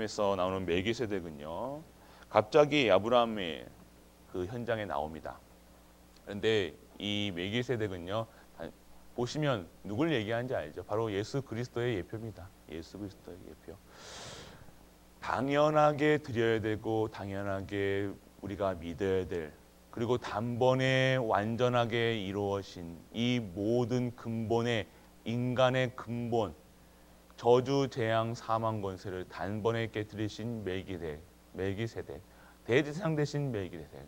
에서 나오는 멜기세덱은요. 갑자기 아브라함의 그 현장에 나옵니다. 그런데 이 멜기세덱은요. 다- 보시면 누굴 얘기하는지 알죠? 바로 예수 그리스도의 예표입니다. 예수 그리스도의 예표. 당연하게 드려야 되고 당연하게 우리가 믿어야 될 그리고 단번에 완전하게 이루어진 이 모든 근본의 인간의 근본 저주 재앙 사망 권세를 단번에 깨뜨리신 멜기세 멜기세덱 대제사장 대신 멜기세덱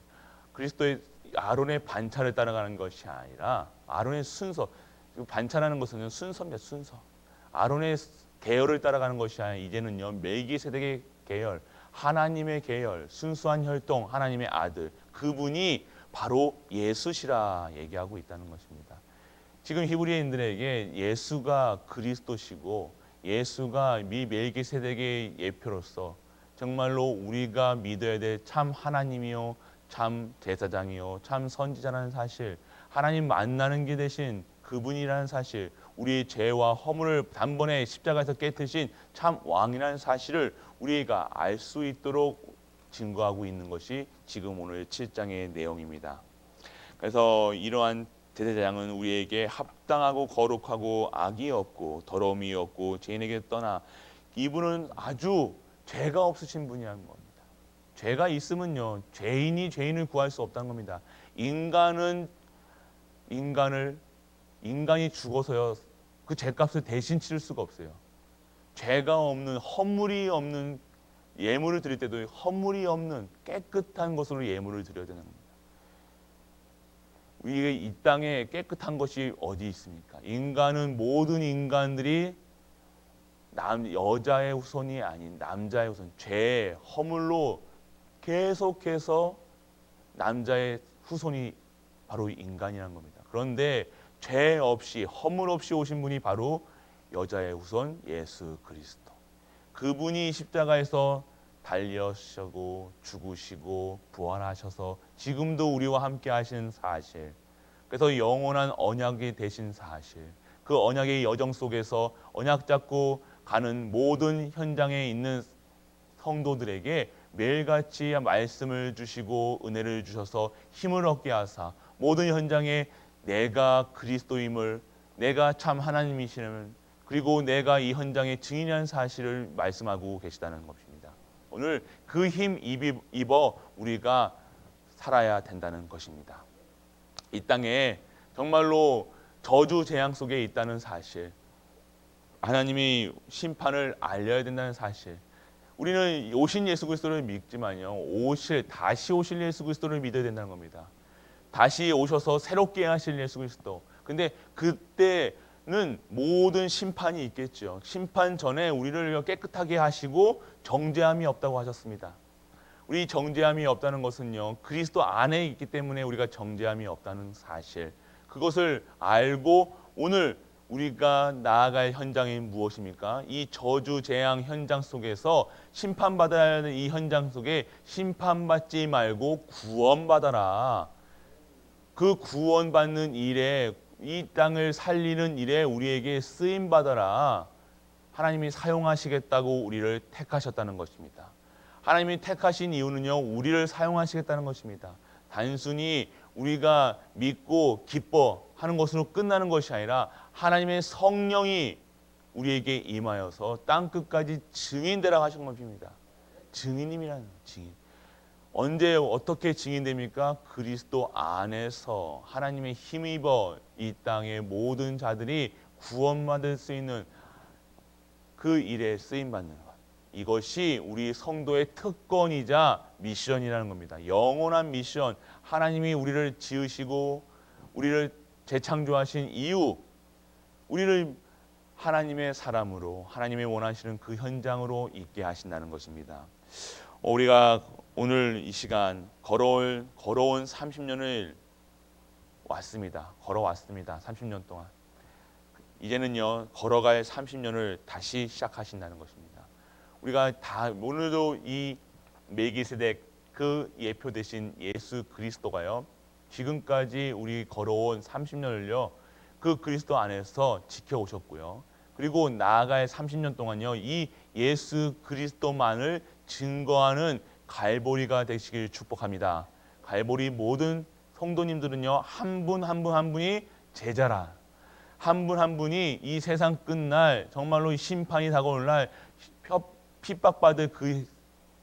그리스도의 아론의 반차를 따라가는 것이 아니라 아론의 순서 그 반차라는 것은 순서입니다 순서. 아론의 계열을 따라가는 것이 아니라 이제는요 멜기세덱의 계열 하나님의 계열 순수한 혈통 하나님의 아들. 그분이 바로 예수시라 얘기하고 있다는 것입니다. 지금 히브리인들에게 예수가 그리스도시고 예수가 미 멜기세덱의 예표로서 정말로 우리가 믿어야 될 참 하나님이요 참 제사장이요 참 선지자라는 사실 하나님 만나는 게 대신 그분이라는 사실 우리의 죄와 허물을 단번에 십자가에서 깨트신 참 왕이라는 사실을 우리가 알 수 있도록 증거하고 있는 것이 지금 오늘 7장의 내용입니다. 그래서 이러한 제사장은 우리에게 합당하고 거룩하고 악이 없고 더러움이 없고 죄인에게 떠나 이분은 아주 죄가 없으신 분이라는 겁니다. 죄가 있으면요 죄인이 죄인을 구할 수 없다는 겁니다. 인간은 인간을 인간이 죽어서요 그 죄값을 대신 치를 수가 없어요. 죄가 없는 허물이 없는 예물을 드릴 때도 허물이 없는 깨끗한 것으로 예물을 드려야 되는 겁니다. 이 땅에 깨끗한 것이 어디 있습니까? 인간은 모든 인간들이 남 여자의 후손이 아닌 남자의 후손, 죄, 허물로 계속해서 남자의 후손이 바로 인간이란 겁니다. 그런데 죄 없이 허물 없이 오신 분이 바로 여자의 후손 예수 그리스도. 그분이 십자가에서 달려시고 죽으시고 부활하셔서 지금도 우리와 함께 하시는 사실. 그래서 영원한 언약이 되신 사실. 그 언약의 여정 속에서 언약 잡고 가는 모든 현장에 있는 성도들에게 매일같이 말씀을 주시고 은혜를 주셔서 힘을 얻게 하사 모든 현장에 내가 그리스도임을 내가 참 하나님이심을 그리고 내가 이 현장의 증인이라는 사실을 말씀하고 계시다는 것입니다. 오늘 그 힘 입어 우리가 살아야 된다는 것입니다. 이 땅에 정말로 저주 재앙 속에 있다는 사실, 하나님이 심판을 알려야 된다는 사실. 우리는 오신 예수 그리스도를 믿지만요, 오실 다시 오실 예수 그리스도를 믿어야 된다는 겁니다. 다시 오셔서 새롭게 하실 예수 그리스도. 근데 그때 는 모든 심판이 있겠죠. 심판 전에 우리를 깨끗하게 하시고 정죄함이 없다고 하셨습니다. 우리 정죄함이 없다는 것은요. 그리스도 안에 있기 때문에 우리가 정죄함이 없다는 사실. 그것을 알고 오늘 우리가 나아갈 현장이 무엇입니까? 이 저주 재앙 현장 속에서 심판받아야 하는 이 현장 속에 심판받지 말고 구원받아라. 그 구원받는 일에 이 땅을 살리는 일에 우리에게 쓰임 받아라. 하나님이 사용하시겠다고 우리를 택하셨다는 것입니다. 하나님이 택하신 이유는요, 우리를 사용하시겠다는 것입니다. 단순히 우리가 믿고 기뻐하는 것으로 끝나는 것이 아니라 하나님의 성령이 우리에게 임하여서 땅 끝까지 증인 되라 하신 것입니다. 증인님이라는 증인. 언제 어떻게 증인됩니까? 그리스도 안에서 하나님의 힘입어 이 땅의 모든 자들이 구원받을 수 있는 그 일에 쓰임 받는 것. 이것이 우리 성도의 특권이자 미션이라는 겁니다. 영원한 미션. 하나님이 우리를 지으시고 우리를 재창조하신 이유, 우리를 하나님의 사람으로 하나님의 원하시는 그 현장으로 있게 하신다는 것입니다. 어, 우리가 오늘 이 시간 걸어올 걸어온 30년을 왔습니다. 걸어왔습니다. 30년 동안. 이제는요 걸어갈 30년을 다시 시작하신다는 것입니다. 우리가 다 오늘도 이 메기세덱 그 예표 대신 예수 그리스도가요 지금까지 우리 걸어온 30년을요 그 그리스도 안에서 지켜오셨고요 그리고 나아갈 30년 동안요. 이 예수 그리스도만을 증거하는 갈보리가 되시길 축복합니다. 갈보리 모든 성도님들은요. 한 분 한 분 한 분이 제자라. 한 분 한 분이 이 세상 끝날 정말로 심판이 다가올 날 핍- 핍박받을 그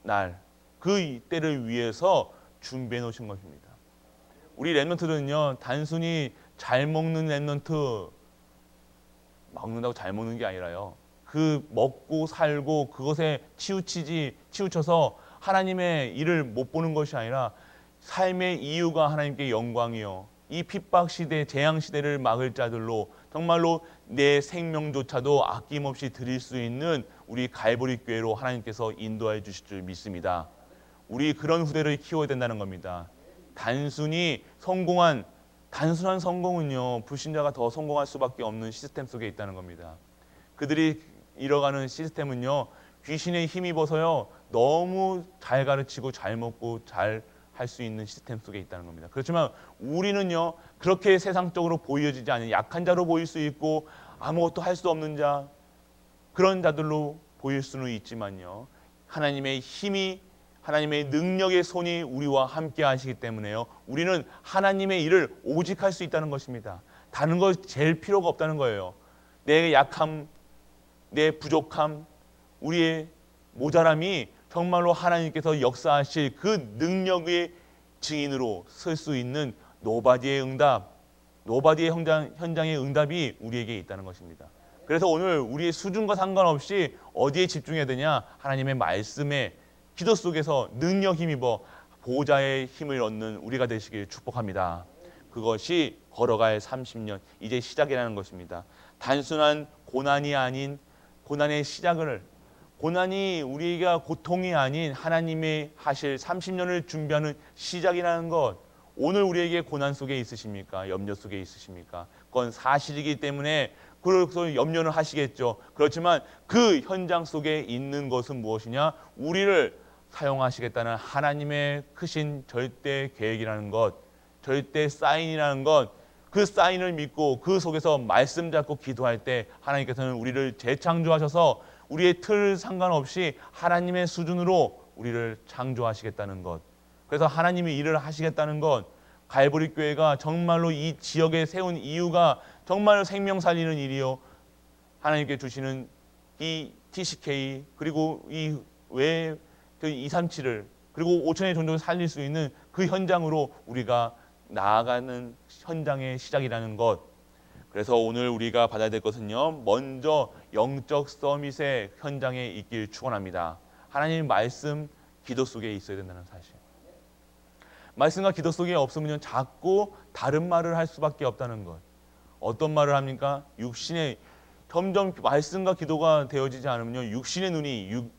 날, 그 때를 위해서 준비해 놓으신 것입니다. 우리 랩런트들은요, 단순히 잘 먹는 랩런트, 먹는다고 잘 먹는 게 아니라요. 그 먹고 살고 그것에 치우치지, 치우쳐서 하나님의 일을 못 보는 것이 아니라 삶의 이유가 하나님께 영광이요. 이 핍박 시대, 재앙 시대를 막을 자들로 정말로 내 생명조차도 아낌없이 드릴 수 있는 우리 갈보리 교회로 하나님께서 인도해 주실 줄 믿습니다. 우리 그런 후대를 키워야 된다는 겁니다. 단순히 성공한 단순한 성공은요 불신자가 더 성공할 수밖에 없는 시스템 속에 있다는 겁니다. 그들이 잃어가는 시스템은요 귀신의 힘입어서요 너무 잘 가르치고 잘 먹고 잘 할 수 있는 시스템 속에 있다는 겁니다. 그렇지만 우리는요 그렇게 세상적으로 보여지지 않는 약한 자로 보일 수 있고 아무것도 할 수 없는 자 그런 자들로 보일 수는 있지만요 하나님의 힘이 하나님의 능력의 손이 우리와 함께 하시기 때문에요. 우리는 하나님의 일을 오직 할 수 있다는 것입니다. 다른 거 제일 필요가 없다는 거예요. 내 약함, 내 부족함, 우리의 모자람이 정말로 하나님께서 역사하실 그 능력의 증인으로 설 수 있는 노바디의 응답, 노바디의 현장, 현장의 응답이 우리에게 있다는 것입니다. 그래서 오늘 우리의 수준과 상관없이 어디에 집중해야 되냐? 하나님의 말씀에 기도 속에서 능력 힘입어 보호자의 힘을 얻는 우리가 되시길 축복합니다. 그것이 걸어갈 30년 이제 시작이라는 것입니다. 단순한 고난이 아닌 고난의 시작을 고난이 우리가 고통이 아닌 하나님의 하실 30년을 준비하는 시작이라는 것. 오늘 우리에게 고난 속에 있으십니까? 염려 속에 있으십니까? 그건 사실이기 때문에 그래서 염려는 하시겠죠. 그렇지만 그 현장 속에 있는 것은 무엇이냐? 우리를 사용하시겠다는 하나님의 크신 절대 계획이라는 것, 절대 사인이라는 것, 그 사인을 믿고 그 속에서 말씀 잡고 기도할 때 하나님께서는 우리를 재창조하셔서 우리의 틀 상관없이 하나님의 수준으로 우리를 창조하시겠다는 것. 그래서 하나님이 일을 하시겠다는 것. 갈보리 교회가 정말로 이 지역에 세운 이유가 정말 생명 살리는 일이요. 하나님께 주시는 이 TCK 그리고 이그 237을 그리고 5천의 종족을 살릴 수 있는 그 현장으로 우리가 나아가는 현장의 시작이라는 것. 그래서 오늘 우리가 받아야 될 것은요. 먼저 영적 서밋의 현장에 있길 축원합니다. 하나님 말씀 기도 속에 있어야 된다는 사실. 말씀과 기도 속에 없으면 자꾸 다른 말을 할 수밖에 없다는 것. 어떤 말을 합니까? 육신의 점점 말씀과 기도가 되어지지 않으면요. 육신의 눈이 육,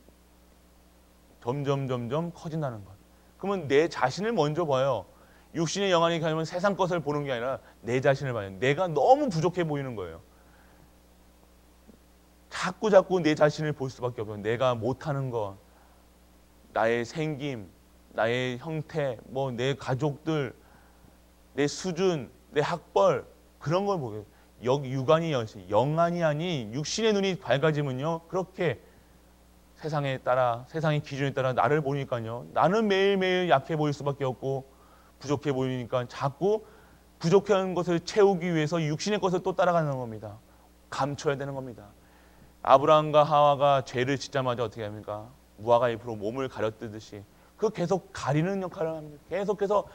점점 점점 커진다는 것. 그러면 내 자신을 먼저 봐요. 육신의 영안이 가면 세상 것을 보는 게 아니라 내 자신을 봐요. 내가 너무 부족해 보이는 거예요. 자꾸 자꾸 내 자신을 볼 수밖에 없어요. 내가 못하는 것, 나의 생김, 나의 형태, 뭐 내 가족들, 내 수준, 내 학벌 그런 걸 보게. 역 육안이 여시, 영안이 아닌 육신의 눈이 밝아지면요 그렇게 세상에 따라 세상의 기준에 따라 나를 보니까요 나는 매일매일 약해 보일 수밖에 없고 부족해 보이니까 자꾸 부족한 것을 채우기 위해서 육신의 것을 또 따라가는 겁니다. 감춰야 되는 겁니다. 아브라함과 하와가 죄를 짓자마자 어떻게 합니까? 무화과 잎으로 몸을 가렸듯이 그 계속 가리는 역할을 합니다. 계속해서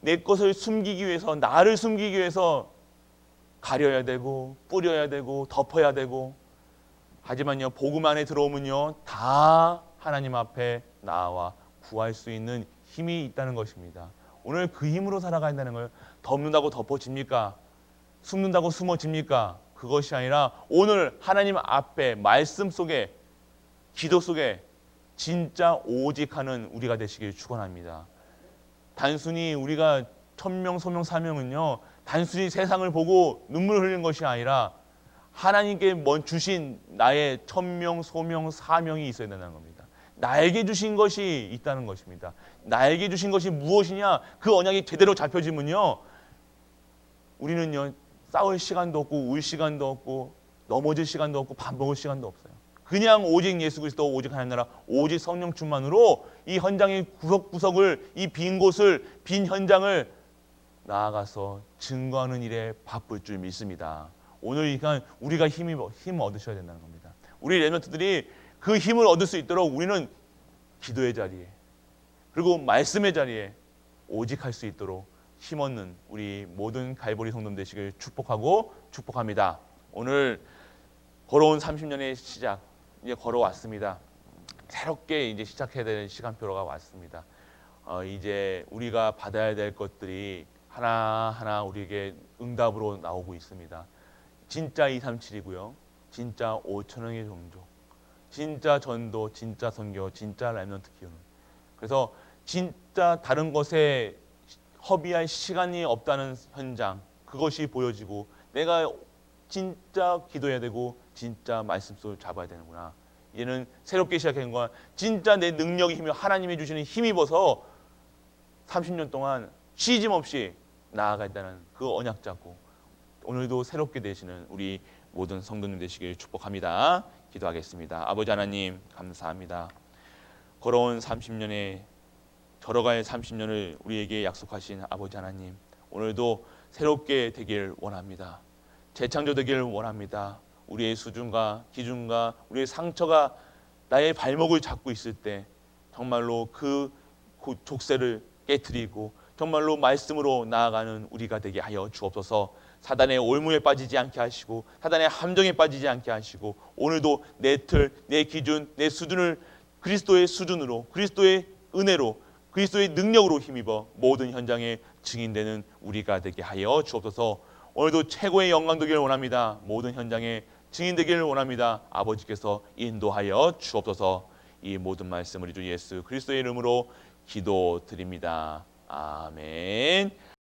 내 것을 숨기기 위해서 나를 숨기기 위해서 가려야 되고 뿌려야 되고 덮어야 되고 하지만요 복음 안에 들어오면요 다 하나님 앞에 나와 구할 수 있는 힘이 있다는 것입니다. 오늘 그 힘으로 살아가야 한다는 걸 덮는다고 덮어집니까? 숨는다고 숨어집니까? 그것이 아니라 오늘 하나님 앞에 말씀 속에 기도 속에 진짜 오직 하는 우리가 되시길 축원합니다. 단순히 우리가 천명 소명 사명은요 단순히 세상을 보고 눈물 흘리는 것이 아니라 하나님께 먼 주신 나의 천명 소명 사명이 있어야 된다는 겁니다. 나에게 주신 것이 있다는 것입니다. 나에게 주신 것이 무엇이냐? 그 언약이 제대로 잡혀지면요. 우리는요. 싸울 시간도 없고 울 시간도 없고 넘어질 시간도 없고 밥 먹을 시간도 없어요. 그냥 오직 예수 그리스도 오직 하나님 나라 오직 성령 충만으로 이 현장의 구석구석을 이 빈 곳을 빈 현장을 나아가서 증거하는 일에 바쁠 줄 믿습니다. 오늘 이 시간 우리가 힘이 힘 얻으셔야 된다는 겁니다. 우리 레멘트들이 그 힘을 얻을 수 있도록 우리는 기도의 자리에 그리고 말씀의 자리에 오직 할 수 있도록 힘 얻는 우리 모든 갈보리 성도님 되시길 축복하고 축복합니다. 오늘 걸어온 30년의 시작 이제 걸어왔습니다. 새롭게 이제 시작해야 되는 시간표가 왔습니다. 어, 이제 우리가 받아야 될 것들이 하나 하나 우리에게 응답으로 나오고 있습니다. 진짜 237이고요. 진짜 5천원의 종족. 진짜 전도, 진짜 선교, 진짜 랩런트 키우는. 그래서 진짜 다른 것에 허비할 시간이 없다는 현장 그것이 보여지고 내가 진짜 기도해야 되고 진짜 말씀 속을 잡아야 되는구나. 얘는 새롭게 시작한 건 진짜 내 능력이 힘이 하나님이 주시는 힘입어서 30년 동안 쉬짐 없이 나아가겠다는 그 언약 잡고 오늘도 새롭게 되시는 우리 모든 성도님 되시길 축복합니다. 기도하겠습니다. 아버지 하나님 감사합니다. 걸어온 30년의 걸어갈 30년을 우리에게 약속하신 아버지 하나님 오늘도 새롭게 되길 원합니다. 재창조 되길 원합니다. 우리의 수준과 기준과 우리의 상처가 나의 발목을 잡고 있을 때 정말로 그 고- 족쇄를 깨뜨리고 정말로 말씀으로 나아가는 우리가 되게 하여 주옵소서. 사단의 올무에 빠지지 않게 하시고 사단의 함정에 빠지지 않게 하시고 오늘도 내 틀, 내 기준, 내 수준을 그리스도의 수준으로 그리스도의 은혜로 그리스도의 능력으로 힘입어 모든 현장에 증인되는 우리가 되게 하여 주옵소서. 오늘도 최고의 영광 되기를 원합니다. 모든 현장에 증인되기를 원합니다. 아버지께서 인도하여 주옵소서. 이 모든 말씀을 주 예수 그리스도의 이름으로 기도드립니다. 아멘.